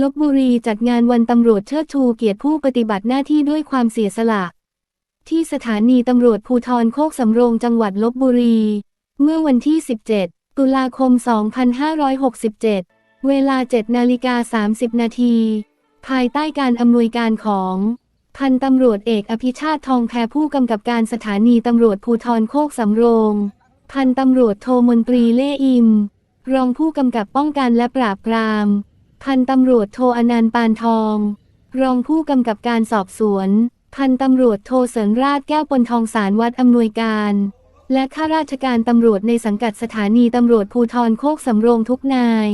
ลบบุรีจัดงานวันตำรวจเชิดชูเกียรติผู้ปฏิบัติหน้าที่ด้วยความเสียสละ ที่สถานีตำรวจภูทรโคกสำโรงจังหวัดลบบุรี เมื่อวันที่ 17 ตุลาคม 2567 เวลา 7 นาฬิกา 30 นาที ภายใต้การอำนวยการของ พันตำรวจเอกอภิชาติทองแพผู้กำกับการสถานีตำรวจภูทรโคกสำโรง พันตำรวจโทมนตรีเล่อิม รองผู้กำกับป้องกันและปราบปราม พันตำรวจโทอนันต์ปานทอง รองผู้กำกับการสอบสวน พันตำรวจโทเสริญราชแก้วปนทองสารวัดอำนวยการ และข้าราชการตำรวจในสังกัดสถานีตำรวจภูทรโคกสำโรงทุกนาย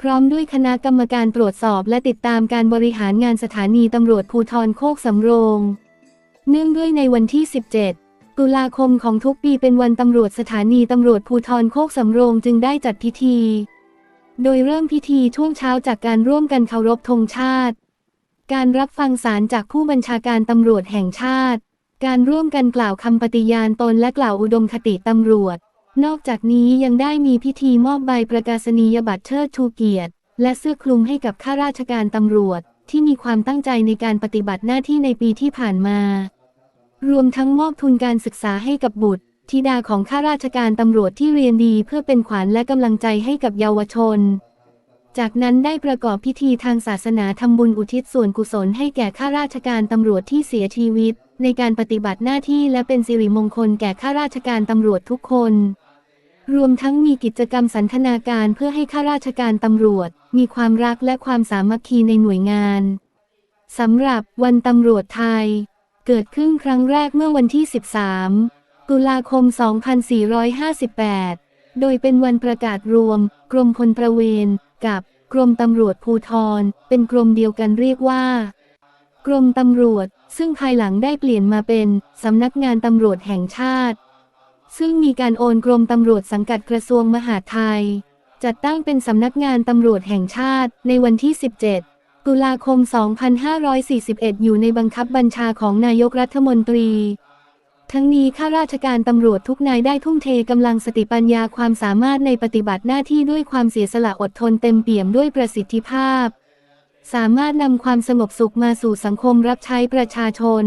พร้อมด้วยคณะกรรมการตรวจสอบและติดตามการบริหารงานสถานีตำรวจภูทรโคกสำโรง เนื่องด้วยในวันที่ 17ตุลาคมของทุกปีเป็นวันตำรวจสถานีตำรวจภูทรโคกสำโรงจึงได้จัดพิธี โดยเริ่มพิธีช่วงเช้าจากการร่วมกันเคารพธงชาติ การรับฟังสารจากผู้บัญชาการตำรวจแห่งชาติ การร่วมกันกล่าวคำปฏิญาณตนและกล่าวอุดมคติตำรวจ นอกจากนี้ยังได้มีพิธีมอบใบประกาศนียบัตรเชิดชูเกียรติ และเสื้อคลุมให้กับข้าราชการตำรวจ ที่มีความตั้งใจในการปฏิบัติหน้าที่ในปีที่ผ่านมา รวมทั้งมอบทุนการศึกษาให้กับบุตร ธิดาของข้าราชการตำรวจที่เรียนดีเพื่อเป็นขวัญและกำลังใจให้กับเยาวชน จากนั้นได้ประกอบพิธีทางศาสนาทำบุญอุทิศส่วนกุศลให้แก่ข้าราชการตำรวจที่เสียชีวิต ในการปฏิบัติหน้าที่และเป็นสิริมงคลแก่ข้าราชการตำรวจทุกคน รวมทั้งมีกิจกรรมสันทนาการเพื่อให้ข้าราชการตำรวจ มีความรักและความสามัคคีในหน่วยงานสำหรับวันตำรวจไทย เกิดขึ้นครั้งแรกเมื่อวันที่ 13 ตุลาคม 2458 โดยเป็นวันประกาศรวม กรมพลตระเวนกับกรมตำรวจภูทรเป็นกรมเดียวกันเรียกว่า กรมตำรวจ ซึ่งภายหลังได้เปลี่ยนมาเป็นสำนักงานตำรวจแห่งชาติ ซึ่งมีการโอนกรมตำรวจสังกัดกระทรวงมหาดไทย จัดตั้งเป็นสำนักงานตำรวจแห่งชาติในวันที่ 17 ตุลาคม 2541 อยู่ในบังคับบัญชาของนายกรัฐมนตรี ทั้งนี้ข้าราชการตำรวจทุกนายได้ทุ่มเทกำลังสติปัญญาความสามารถในปฏิบัติหน้าที่ด้วยความเสียสละอดทนเต็มเปี่ยมด้วยประสิทธิภาพ สามารถนำความสงบสุขมาสู่สังคมรับใช้ประชาชน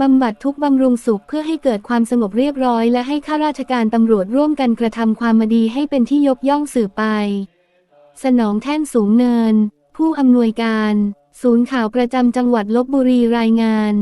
บำบัดทุกบำรุงสุขเพื่อให้เกิดความสงบเรียบร้อย และให้ข้าราชการตำรวจร่วมกันกระทำความดีให้เป็นที่ยกย่องสืบไป สนองแท่นสูงเนิน ผู้อำนวยการ ศูนย์ข่าวประจำจังหวัดลบบุรีรายงาน